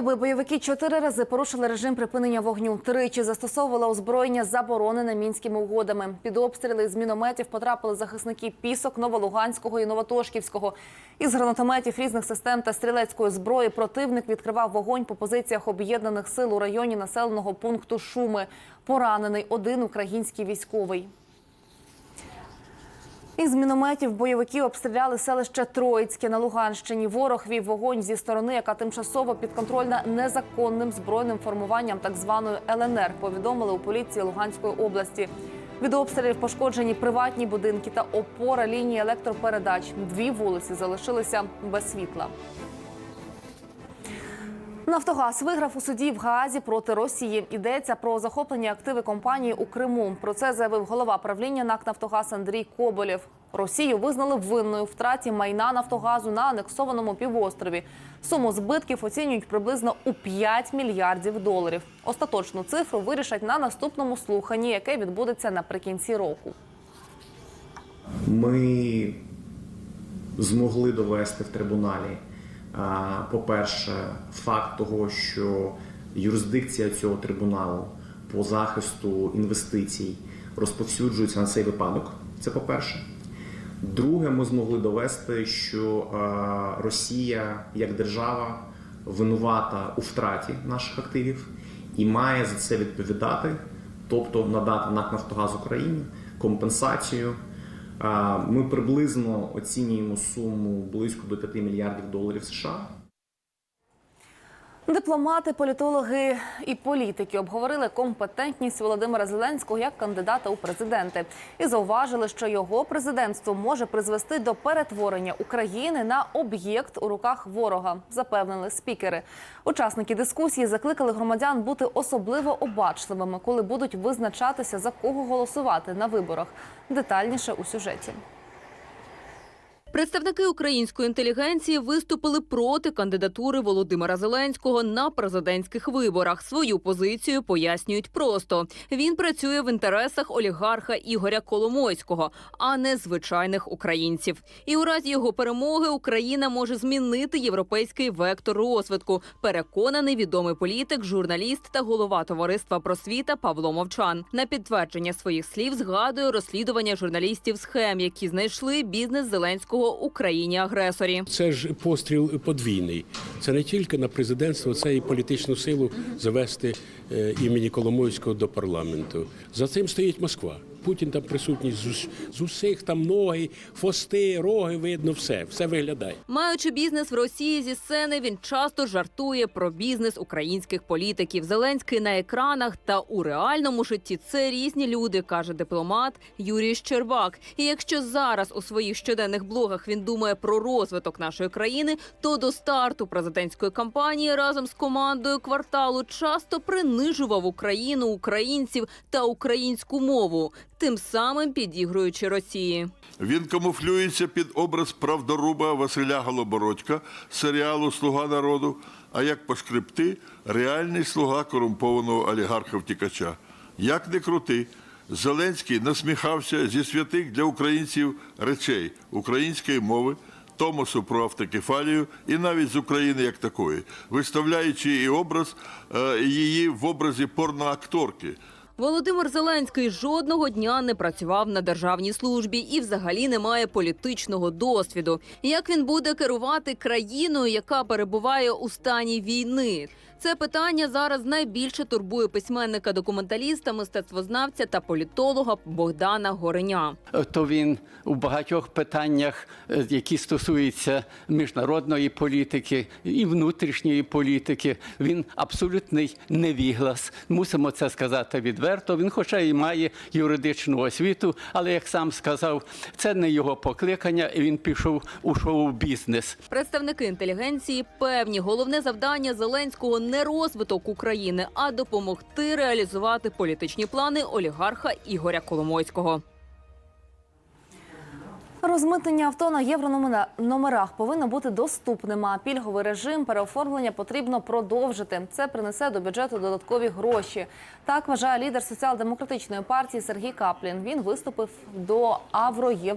доби бойовики чотири рази порушили режим припинення вогню. Тричі застосовували озброєння заборонене мінськими угодами. Під обстріли з мінометів потрапили захисники пісок Новолуганського і Новотошківського. Із гранатометів різних систем та стрілецької зброї противник відкривав вогонь по позиціях об'єднаних сил у районі населеного пункту Шуми. Поранений один український військовий. Із мінометів бойовики обстріляли селище Троїцьке на Луганщині. Ворог вів вогонь зі сторони, яка тимчасово підконтрольна незаконним збройним формуванням так званої ЛНР. Повідомили у поліції Луганської області. Від обстрілів пошкоджені приватні будинки та опора лінії електропередач. Дві вулиці залишилися без світла. Нафтогаз виграв у суді в Гаазі проти Росії. Йдеться про захоплення активи компанії у Криму. Про це заявив голова правління НАК «Нафтогаз» Андрій Коболєв. Росію визнали винною втраті майна Нафтогазу на анексованому півострові. Суму збитків оцінюють приблизно у 5 мільярдів доларів. Остаточну цифру вирішать на наступному слуханні, яке відбудеться наприкінці року. Ми змогли довести в трибуналі, по-перше, факт того, що юрисдикція цього трибуналу по захисту інвестицій розповсюджується на цей випадок. Це по-перше. Друге, ми змогли довести, що Росія як держава винувата у втраті наших активів і має за це відповідати, тобто надати НАК «Нафтогаз Україні компенсацію. Ми приблизно оцінюємо суму близько до 5 мільярдів доларів США. Дипломати, політологи і політики обговорили компетентність Володимира Зеленського як кандидата у президенти і зауважили, що його президентство може призвести до перетворення України на об'єкт у руках ворога. Запевнили спікери. Учасники дискусії закликали громадян бути особливо обачливими, коли будуть визначатися за кого голосувати на виборах. Детальніше у сюжеті. Представники української інтелігенції виступили проти кандидатури Володимира Зеленського на президентських виборах. Свою позицію пояснюють просто: він працює в інтересах олігарха Ігоря Коломойського, а не звичайних українців. І у разі його перемоги Україна може змінити європейський вектор розвитку. Переконаний відомий політик, журналіст та голова товариства просвіта Павло Мовчан. На підтвердження своїх слів згадує розслідування журналістів схем, які знайшли бізнес Зеленського Україні агресорі. Це ж постріл подвійний. Це не тільки на президентство, це і політичну силу завести е, імені Коломойського до парламенту. За цим стоїть Москва. Путін там присутній з, з усіх там ноги, хвости, роги, видно, все, все виглядає. Маючи бізнес в Росії зі сцени, він часто жартує про бізнес українських політиків. Зеленський на екранах та у реальному житті це різні люди, каже дипломат Юрій Щербак. І якщо зараз у своїх щоденних блогах він думає про розвиток нашої країни, то до старту президентської кампанії разом з командою кварталу часто принижував Україну, українців та українську мову, тим самим підігруючи Росії. Він камуфлюється під образ правдоруба Василя Голобородька серіалу Слуга народу. А як по шкрипти, реальний слуга корумпованого олігарха втікача. Як не крути, Зеленський насміхався зі святих для українців речей української мови. Томосу про автокефалію і навіть з України як такої, виставляючи і образ е, її в образі порноакторки. Володимир Зеленський жодного дня не працював на державній службі і взагалі не має політичного досвіду. Як він буде керувати країною, яка перебуває у стані війни? Це питання зараз найбільше турбує письменника, документаліста, мистецтвознавця та політолога Богдана Гореня. то він у багатьох питаннях, е, які стосуються міжнародної політики і внутрішньої політики, він абсолютний невіглас. Мусимо це сказати відверто. Він, хоча і має юридичну освіту, але як сам сказав, це не його покликання, і він пішов у шоу-бізнес. Представники інтелігенції певні, головне завдання Зеленського не розвиток України, а допомогти реалізувати політичні плани олігарха Ігоря Коломойського. Розмитнення авто на єврономерах повинно бути доступним. А пільговий режим переоформлення потрібно продовжити. Це принесе до бюджету додаткові гроші. Так вважає лідер соціал-демократичної партії Сергій Каплін. Він виступив до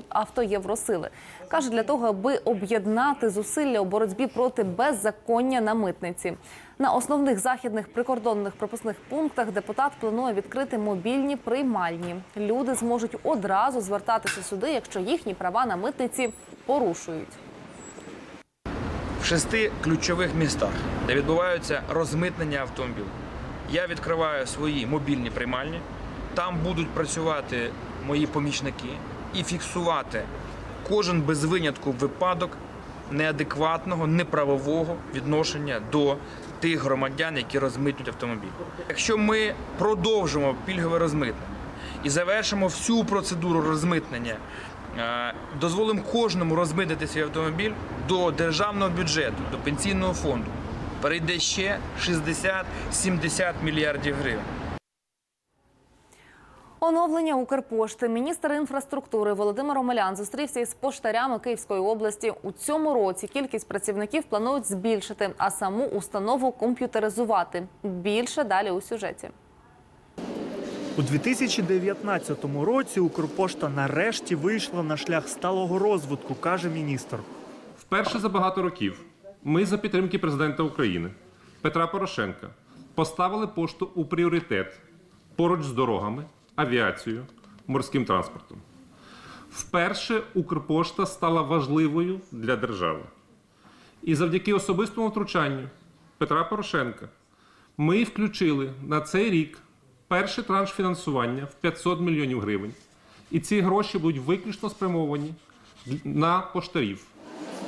автоєвросили. каже, для того, аби об'єднати зусилля у боротьбі проти беззаконня на митниці. На основних західних прикордонних пропускних пунктах депутат планує відкрити мобільні приймальні. Люди зможуть одразу звертатися сюди, якщо їхні права на митниці порушують. в шести ключових містах, де відбуваються розмитнення автомобілів. Я відкриваю свої мобільні приймальні. Там будуть працювати мої помічники і фіксувати кожен без винятку випадок неадекватного, неправового відношення до тих громадян, які розмитнуть автомобіль. Якщо ми продовжимо пільгове розмитнення і завершимо всю процедуру розмитнення, е, дозволимо кожному розмитнити свій автомобіль до державного бюджету, до пенсійного фонду. Перейде ще 60-70 мільярдів гривень. Оновлення Укрпошти. Міністр інфраструктури Володимир Омелян зустрівся із поштарями Київської області. У цьому році кількість працівників планують збільшити, а саму установу комп'ютеризувати. Більше далі у сюжеті. У 2019 році Укрпошта нарешті вийшла на шлях сталого розвитку, каже міністр. Вперше за багато років ми за підтримки президента України Петра Порошенка поставили пошту у пріоритет поруч з дорогами, авіацією, морським транспортом. Вперше Укрпошта стала важливою для держави. І завдяки особистому втручанню Петра Порошенка ми включили на цей рік перший транш фінансування в 500 мільйонів гривень. І ці гроші будуть виключно спрямовані на поштарів.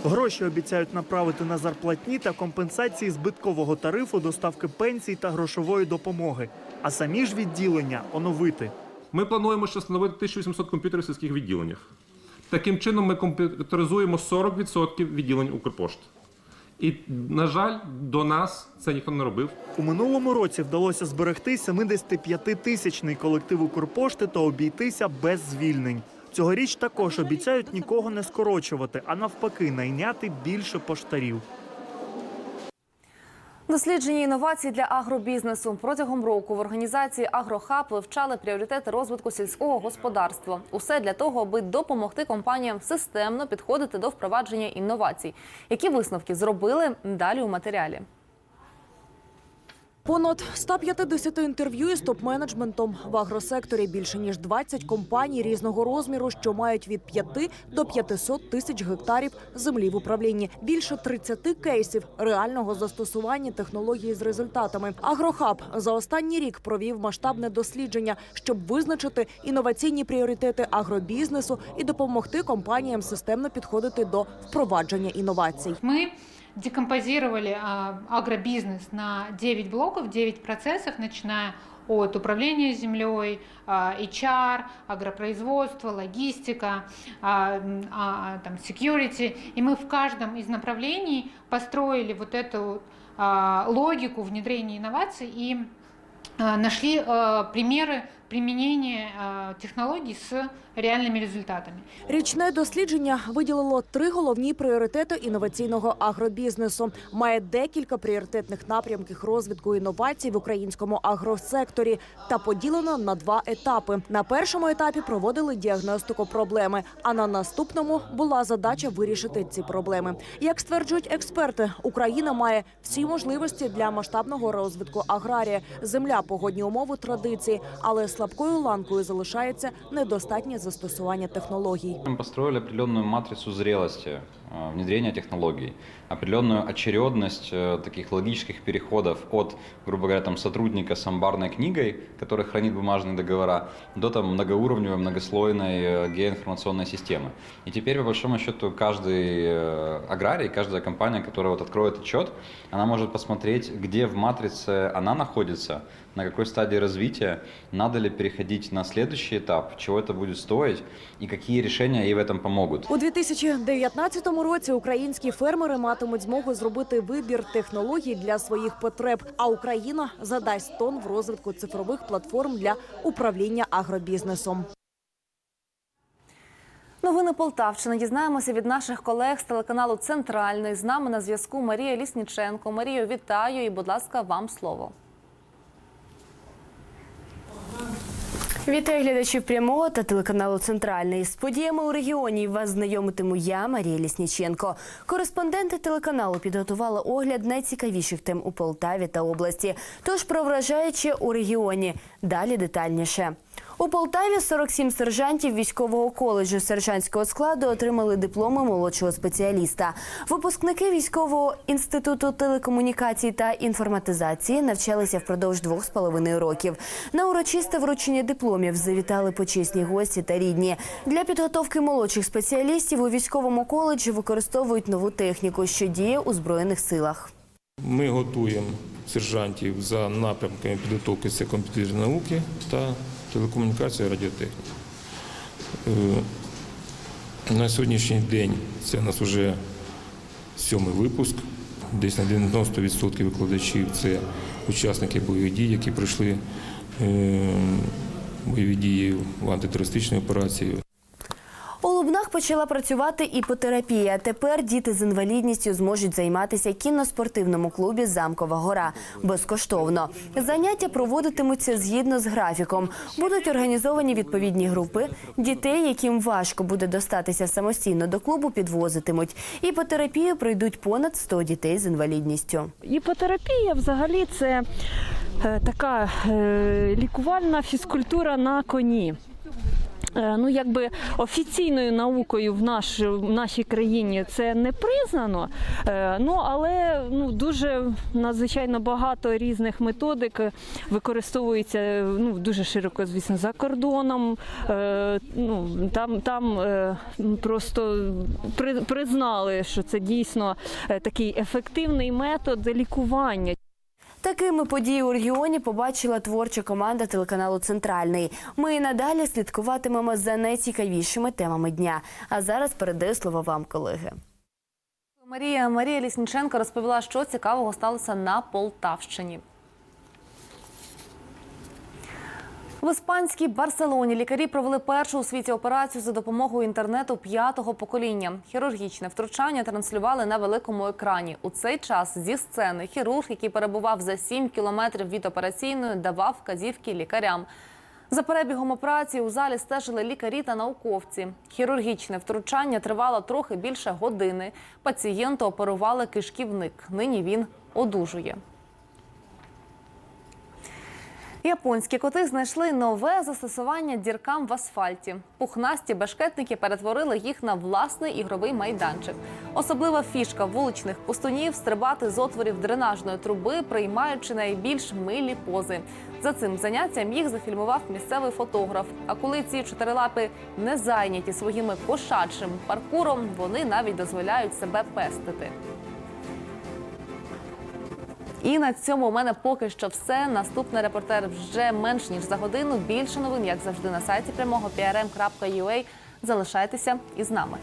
Гроші обіцяють направити на зарплатні та компенсації збиткового тарифу доставки пенсій та грошової допомоги, а самі ж відділення оновити. Ми плануємо ще встановити 1800 комп'ютерів в сільських відділеннях. Таким чином, ми комп'ютеризуємо 40% відділень Укрпошти. І, на жаль, до нас це ніхто не робив. У минулому році вдалося зберегти 75-тисячний колектив Укрпошти та обійтися без звільнень. Цьогоріч також обіцяють нікого не скорочувати, а навпаки, найняти більше поштарів. Дослідження інновацій для агробізнесу протягом року в організації Агрохаб вивчали пріоритети розвитку сільського господарства. Усе для того, аби допомогти компаніям системно підходити до впровадження інновацій. Які висновки зробили далі у матеріалі? Понад 150 інтерв'ю із топ-менеджментом в агросекторі більше ніж 20 компаній різного розміру, що мають від 5 до 500 тисяч гектарів землі в управлінні. Більше 30 кейсів реального застосування технології з результатами. Агрохаб за останній рік провів масштабне дослідження, щоб визначити інноваційні пріоритети агробізнесу і допомогти компаніям системно підходити до впровадження інновацій. Мы декомпозировали а, агробизнес на 9 блоков, 9 процессов, начиная от управления землей, а, HR, агропроизводство, логистика, а, там, security. И мы в каждом из направлений построили вот эту логику внедрения инноваций и нашли примеры применения а, технологий с реальными результатами. Річне дослідження виділило три головні пріоритети інноваційного агробізнесу. Має декілька пріоритетних напрямків розвитку інновацій в українському агросекторі та поділено на два етапи. На першому етапі проводили діагностику проблеми, а на наступному була задача вирішити ці проблеми. Як стверджують експерти, Україна має всі можливості для масштабного розвитку аграрія, земля, погодні умови, традиції, але слабкою ланкою залишається недостатнє застосування технологій. Мы построили определенную матрицу зрелости э, внедрения технологий, определенную очередность э, таких логических переходов от, грубо говоря, там, сотрудника с амбарной книгой, который хранит бумажные договора, до там, многоуровневой, многослойной э, геоинформационной системы. И теперь, по большому счету, каждый э, аграрий, каждая компания, которая вот откроет отчет, она может посмотреть, где в матрице она находится, на какой стадии развития, надо ли переходить на следующий этап, чего это будет стоить и какие решения ей в этом помогут. У 2019 році українські фермери матимуть змогу зробити вибір технологій для своїх потреб. А Україна задасть тон в розвитку цифрових платформ для управління агробізнесом. Новини Полтавщини дізнаємося від наших колег з телеканалу Центральний. З нами на зв'язку Марія Лісніченко. Марію, вітаю і, будь ласка, вам слово. Вітаю глядачів прямого та телеканалу Центральний. З подіями у регіоні вас знайомитиму я, Марія Лісніченко. Кореспонденти телеканалу підготували огляд найцікавіших тем у Полтаві та області. Тож про вражаюче у регіоні. Далі детальніше. У Полтаві 47 сержантів військового коледжу сержантського складу отримали дипломи молодшого спеціаліста. Випускники військового інституту телекомунікацій та інформатизації навчалися впродовж двох з половиною років. На урочисте вручення дипломів завітали почесні гості та рідні. Для підготовки молодших спеціалістів у військовому коледжі використовують нову техніку, що діє у збройних силах. Ми готуємо сержантів за напрямками підготовки це комп'ютерні науки та телекомунікація радіотехніка. Е, На сьогоднішній день це у нас вже сьомий випуск. Десь на 90% викладачів це учасники бойових дій, які пройшли е, бойові дії в антитерористичній операції. Лубнах почала працювати іпотерапія. Тепер діти з інвалідністю зможуть займатися в кіноспортивному клубі Замкова гора безкоштовно. Заняття проводитимуться згідно з графіком. Будуть організовані відповідні групи. Дітей, яким важко буде достатися самостійно до клубу, підвозитимуть. Іпотерапію пройдуть понад 100 дітей з інвалідністю. Іпотерапія взагалі це е, така е, лікувальна фізкультура на коні. Е, Ну, якби офіційною наукою в, наш, в нашій країні це не признано. Е, Ну але ну дуже надзвичайно багато різних методик використовується ну дуже широко, звісно, за кордоном. Е, Ну там там просто при- признали, що це дійсно такий ефективний метод лікування. Такими події у регіоні побачила творча команда телеканалу Центральний. Ми і надалі слідкуватимемо за найцікавішими темами дня. А зараз передаю слово вам, колеги. Марія Марія Лісніченко розповіла, що цікавого сталося на Полтавщині. В іспанській Барселоні лікарі провели першу у світі операцію за допомогою інтернету п'ятого покоління. Хірургічне втручання транслювали на великому екрані. У цей час зі сцени хірург, який перебував за 7 кілометрів від операційної, давав вказівки лікарям. За перебігом операції у залі стежили лікарі та науковці. Хірургічне втручання тривало трохи більше години. Пацієнту оперували кишківник. Нині він одужує. Японські коти знайшли нове застосування діркам в асфальті. Пухнасті бешкетники перетворили їх на власний ігровий майданчик. Особлива фішка вуличних пустунів стрибати з отворів дренажної труби, приймаючи найбільш милі пози. За цим заняттям їх зафільмував місцевий фотограф. А коли ці чотирилапи не зайняті своїми кошачим паркуром, вони навіть дозволяють себе пестити. І на цьому у мене поки що все. Наступний репортер вже менш ніж за годину. Більше новин, як завжди, на сайті прямого prm.ua. Залишайтеся із нами.